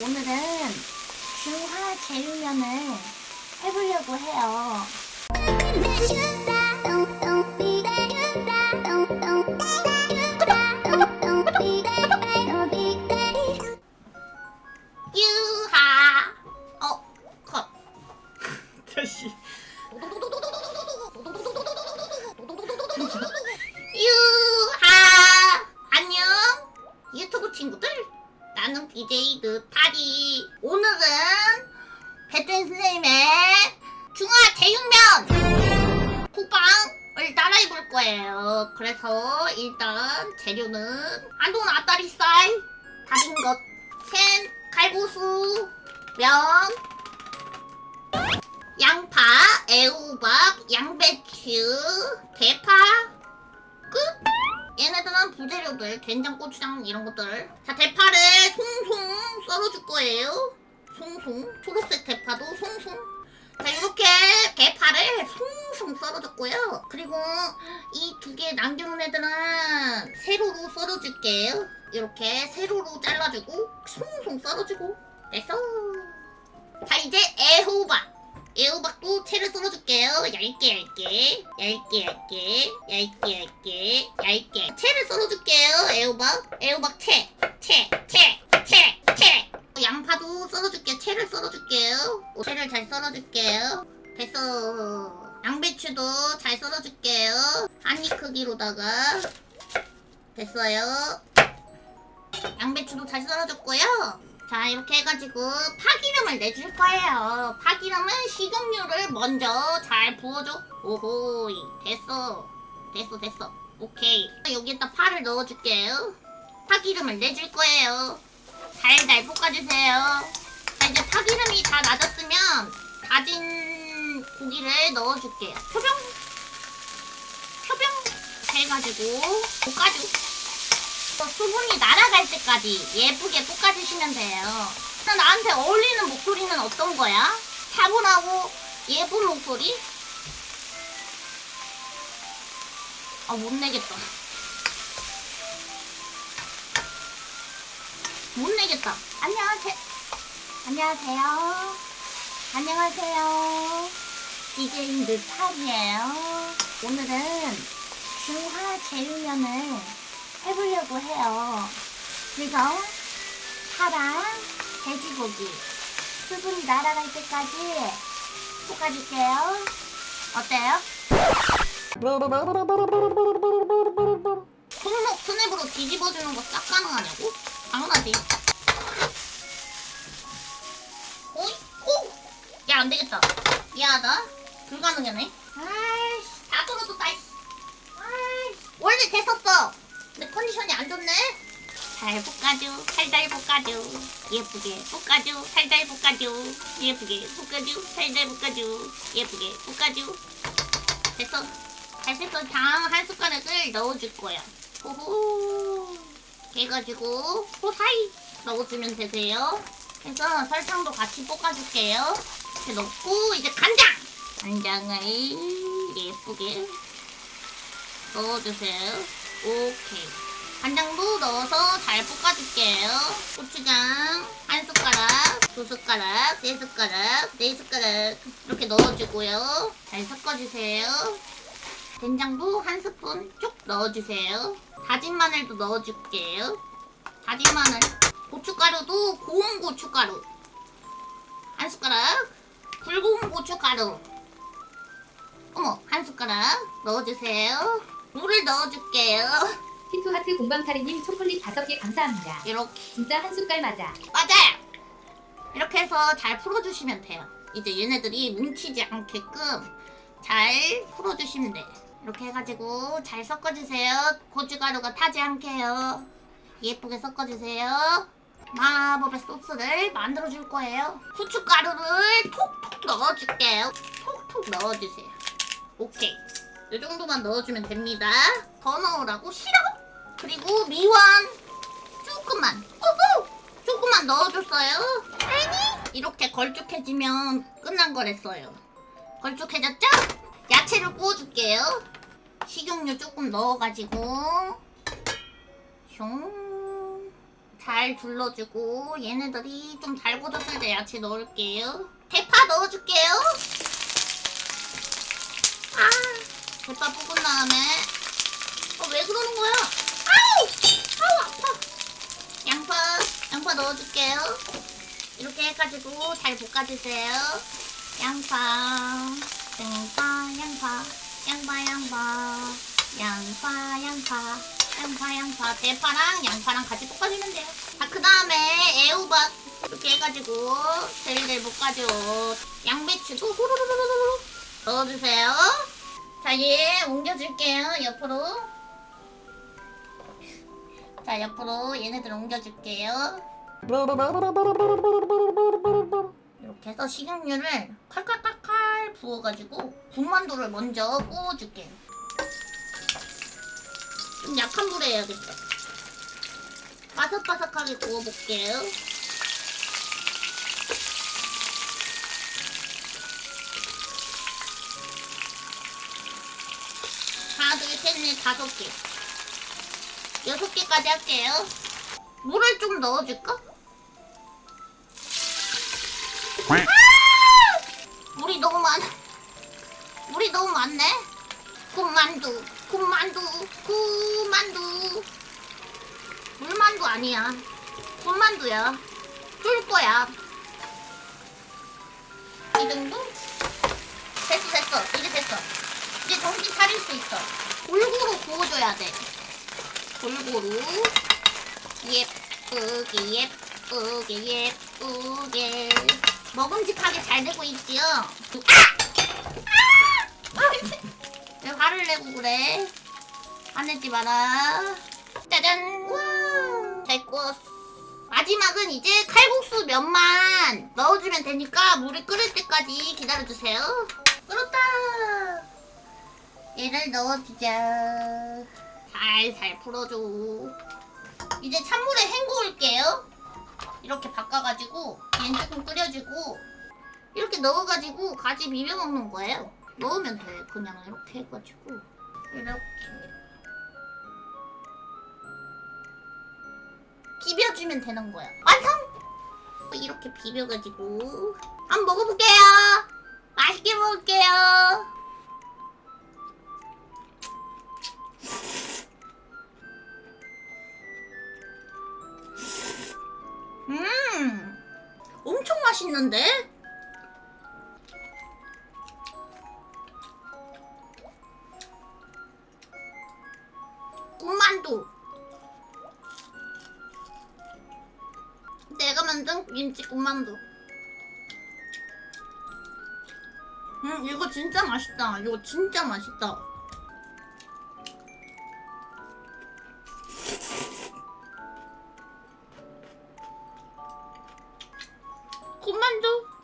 오늘은 중화 재육면을 해보려고 해요. 선생님의 중화 제육면 국방을 따라해 볼 거예요. 그래서 일단 재료는 안동 앞다리살, 다진 것, 샌, 갈고수, 면, 양파, 애호박, 양배추, 대파, 끝. 얘네들은 부재료들, 된장, 고추장 이런 것들. 자, 대파를 송송 썰어줄 거예요. 송송. 초록색 대파도 송송. 자, 이렇게 대파를 송송 썰어줬고요. 그리고 이 두 개 남겨놓은 애들은 세로로 썰어줄게요. 이렇게 세로로 잘라주고 송송 썰어주고 됐어. 자, 이제 애호박. 애호박도 채를 썰어줄게요. 얇게 얇게 얇게 얇게 얇게 얇게 얇게 채를 썰어줄게요. 애호박 애호박 채 채 채 채 채 양파도 썰어줄게 채를 썰어줄게요. 채를 잘 썰어줄게요. 됐어. 양배추도 잘 썰어줄게요. 한 입 크기로다가 됐어요. 양배추도 잘 썰어줬고요. 자 이렇게 해가지고 파기름을 내줄 거예요 파기름은 식용유를 먼저 잘 부어줘 오호이 됐어 됐어 됐어 오케이 여기에다 파를 넣어줄게요 파기름을 내줄 거예요 달달 볶아주세요 자 이제 파기름이 다 낮았으면 다진 고기를 넣어줄게요 표병 표병 해가지고 볶아줘 수분이 날아갈 때까지 예쁘게 볶아주시면 돼요. 나한테 어울리는 목소리는 어떤 거야? 차분하고 예쁜 목소리? 아, 못 내겠다. 못 내겠다. 안녕하세요. 안녕하세요. 안녕하세요. DJ인 느타리예요. 오늘은 중화 재육면을 해보려고 해요. 그래서 파랑 돼지고기 수분이 날아갈 때까지 볶아줄게요. 어때요? 손목 스냅으로 뒤집어주는 거 싹 가능하냐고? 당연하지. 오이? 오! 야, 안 되겠다. 미안하다. 불가능하네. 아이씨, 다 떨어졌다, 이씨. 아이씨. 원래 됐었어. 근데 컨디션이 안 좋네. 잘 볶아줘, 살살 볶아줘, 예쁘게 볶아줘, 살살 볶아줘, 예쁘게 볶아줘, 살살 볶아줘, 예쁘게 볶아줘. 됐어. 잘 됐어. 당한 숟가락을 넣어줄 거야. 호호. 해가지고 호사이 넣어주면 되세요. 그래서 설탕도 같이 볶아줄게요. 이렇게 넣고 이제 간장. 간장을 예쁘게 넣어주세요. 오케이. 간장도 넣어서 잘 볶아줄게요. 고추장 한 숟가락, 두 숟가락, 세 숟가락, 네 숟가락 이렇게 넣어주고요. 잘 섞어주세요. 된장도 한 스푼 쭉 넣어주세요. 다진 마늘도 넣어줄게요. 다진 마늘. 고춧가루도 고운 고춧가루. 한 숟가락. 굵은 고춧가루. 어머, 한 숟가락 넣어주세요. 물을 넣어줄게요. 히트하트 공방타리님 초콜릿 5개 감사합니다. 이렇게. 진짜 한 숟갈 맞아. 맞아요. 이렇게 해서 잘 풀어주시면 돼요. 이제 얘네들이 뭉치지 않게끔 잘 풀어주시면 돼요. 이렇게 해가지고 잘 섞어주세요. 고춧가루가 타지 않게요. 예쁘게 섞어주세요. 마법의 소스를 만들어줄 거예요. 후춧가루를 톡톡 넣어줄게요. 톡톡 넣어주세요. 오케이. 이 정도만 넣어주면 됩니다. 더 넣으라고 싫어. 그리고 미원 조금만. 오호! 조금만 넣어줬어요. 아니 이렇게 걸쭉해지면 끝난 거랬어요. 걸쭉해졌죠? 야채를 구워줄게요. 식용유 조금 넣어가지고 숑. 잘 둘러주고 얘네들이 좀 달궈졌을 때 야채 넣을게요. 대파 넣어줄게요. 아, 대파 볶은 다음에 어, 왜 그러는 거야? 아우! 아우 아파. 양파, 양파 넣어줄게요. 이렇게 해가지고 잘 볶아주세요. 양파, 양파, 양파, 양파, 양파, 양파, 양파, 양파, 양파. 대파랑 양파랑 같이 볶아주면 돼요. 자, 그 다음에 애호박 이렇게 해가지고 젤리를 볶아줘. 양배추도 후루루루루루 넣어주세요. 자, 얘 옮겨줄게요. 옆으로. 자, 옆으로 얘네들 옮겨줄게요. 이렇게 해서 식용유를 칼칼칼칼 부어가지고 군만두를 먼저 구워줄게요. 좀 약한 불에 해야겠다. 바삭바삭하게 구워볼게요. 하나, 둘, 셋, 넷, 다섯 개. 여섯 개까지 할게요. 물을 좀 넣어줄까? 물이 너무 많아. 물이 너무 많네. 군만두, 아니야. 군만두야. 쫄 거야. 이 정도? 됐어, 됐어. 이제 됐어. 이제 정신 차릴 수 있어. 골고루 구워줘야 돼. 골고루. 예쁘게, 예쁘게, 예쁘게. 먹음직하게 잘 되고 있지요? 아! 아! 왜 화를 내고 그래? 화내지 마라. 짜잔! 잘 구웠어. 마지막은 이제 칼국수 면만 넣어주면 되니까 물이 끓을 때까지 기다려주세요. 끓었다! 얘를 넣어주자. 살살 풀어줘. 이제 찬물에 헹구울게요. 이렇게 바꿔가지고 얘는 조금 끓여주고 이렇게 넣어가지고 같이 비벼 먹는 거예요. 넣으면 돼. 그냥 이렇게 해가지고 이렇게 비벼주면 되는 거야. 완성! 이렇게 비벼가지고 한번 먹어볼게요. 맛있게 먹을게요. 음, 엄청 맛있는데? 만든 김치 군만두. 음, 이거 진짜 맛있다. 이거 진짜 맛있다. 군만두.